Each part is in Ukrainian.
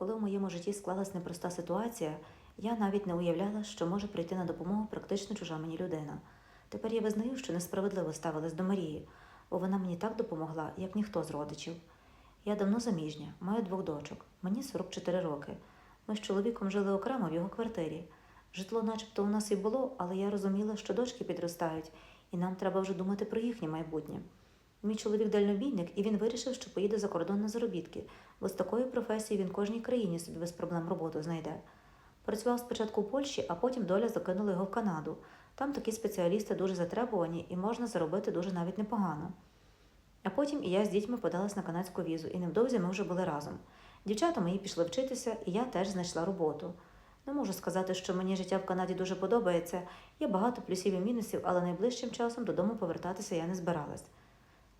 Коли в моєму житті склалась непроста ситуація, я навіть не уявляла, що може прийти на допомогу практично чужа мені людина. Тепер я визнаю, що несправедливо ставилась до Марії, бо вона мені так допомогла, як ніхто з родичів. Я давно заміжня, маю двох дочок, мені 44 роки. Ми з чоловіком жили окремо в його квартирі. Житло, начебто, у нас і було, але я розуміла, що дочки підростають, і нам треба вже думати про їхнє майбутнє. Мій чоловік дальнобійник, і він вирішив, що поїде за кордон на заробітки, бо з такою професією він кожній країні собі без проблем роботу знайде. Працював спочатку в Польщі, а потім доля закинула його в Канаду. Там такі спеціалісти дуже затребувані і можна заробити дуже навіть непогано. А потім і я з дітьми подалась на канадську візу, і невдовзі ми вже були разом. Дівчата мої пішли вчитися, і я теж знайшла роботу. Не можу сказати, що мені життя в Канаді дуже подобається. Є багато плюсів і мінусів, але найближчим часом додому повертатися я не збиралась.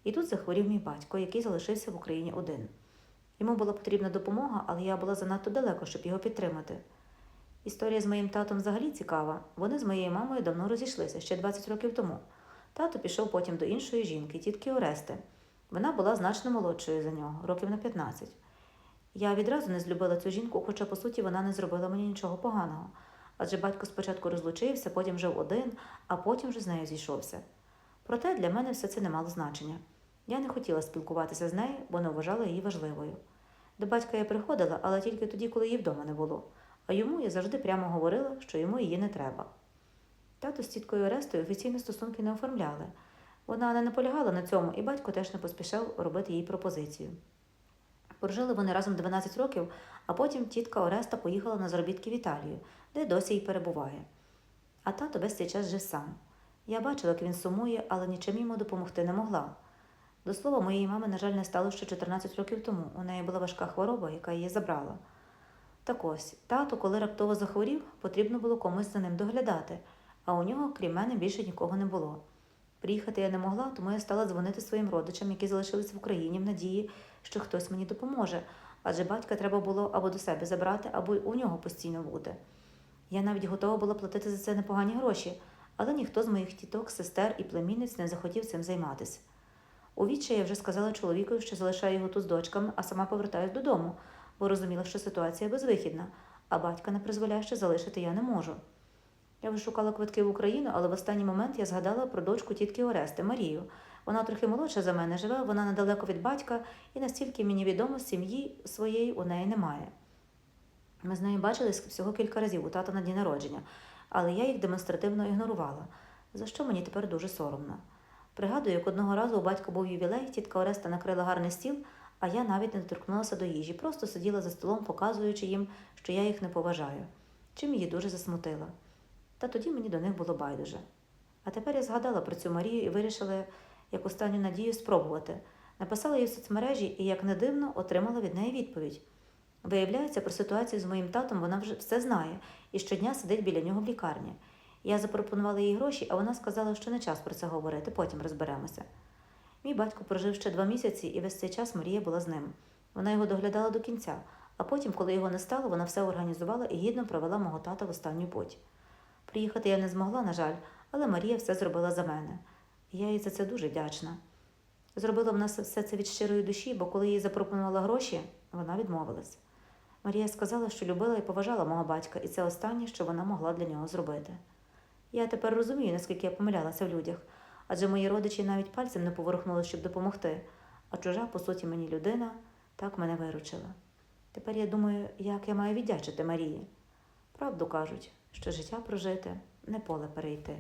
І тут захворів мій батько, який залишився в Україні один. Йому була потрібна допомога, але я була занадто далеко, щоб його підтримати. Історія з моїм татом взагалі цікава. Вони з моєю мамою давно розійшлися ще 20 років тому. Тато пішов потім до іншої жінки, тітки Орести. Вона була значно молодшою за нього, років на 15. Я відразу не злюбила цю жінку, хоча, по суті, вона не зробила мені нічого поганого. Адже батько спочатку розлучився, потім жив один, а потім вже з нею зійшовся. Проте для мене все це не мало значення. Я не хотіла спілкуватися з нею, бо не вважала її важливою. До батька я приходила, але тільки тоді, коли її вдома не було, а йому я завжди прямо говорила, що йому її не треба. Тато з тіткою Орестою офіційні стосунки не оформляли. Вона не наполягала на цьому, і батько теж не поспішав робити їй пропозицію. Прожили вони разом 12 років, а потім тітка Ореста поїхала на заробітки в Італію, де досі й перебуває. А тато весь цей час жив сам. Я бачила, як він сумує, але нічим йому допомогти не могла. До слова, моєї мами, на жаль, не стало ще 14 років тому. У неї була важка хвороба, яка її забрала. Так ось, тато, коли раптово захворів, потрібно було комусь за ним доглядати, а у нього, крім мене, більше нікого не було. Приїхати я не могла, тому я стала дзвонити своїм родичам, які залишились в Україні, в надії, що хтось мені допоможе, адже батька треба було або до себе забрати, або й у нього постійно бути. Я навіть готова була платити за це непогані гроші, але ніхто з моїх тіток, сестер і племінниць не захотів цим займатися. У відчаї я вже сказала чоловікові, що залишаю його тут з дочками, а сама повертаюсь додому, бо розуміла, що ситуація безвихідна, а батька не призволяще залишити я не можу. Я вже шукала квитки в Україну, але в останній момент я згадала про дочку тітки Орести Марію. Вона трохи молодша за мене живе, вона недалеко від батька, і настільки мені відомо, сім'ї своєї у неї немає. Ми з нею бачились всього кілька разів у тата на дні народження, але я їх демонстративно ігнорувала, за що мені тепер дуже соромно. Пригадую, як одного разу у батька був ювілей, тітка Ореста накрила гарний стіл, а я навіть не доторкнулася до їжі, просто сиділа за столом, показуючи їм, що я їх не поважаю, чим її дуже засмутила. Та тоді мені до них було байдуже. А тепер я згадала про цю Марію і вирішила, як останню надію, спробувати. Написала їй в соцмережі і, як не дивно, отримала від неї відповідь. Виявляється, про ситуацію з моїм татом вона вже все знає і щодня сидить біля нього в лікарні. Я запропонувала їй гроші, а вона сказала, що не час про це говорити, потім розберемося. Мій батько прожив ще два місяці, і весь цей час Марія була з ним. Вона його доглядала до кінця, а потім, коли його не стало, вона все організувала і гідно провела мого тата в останню путь. Приїхати я не змогла, на жаль, але Марія все зробила за мене. Я їй за це дуже вдячна. Зробила вона все це від щирої душі, бо коли їй запропонувала гроші, вона відмовилась. Марія сказала, що любила і поважала мого батька, і це останнє, що вона могла для нього зробити. Я тепер розумію, наскільки я помилялася в людях, адже мої родичі навіть пальцем не поворухнули, щоб допомогти, а чужа, по суті, мені людина так мене виручила. Тепер я думаю, як я маю віддячити Марії. Правду кажуть, що життя прожити не поле перейти.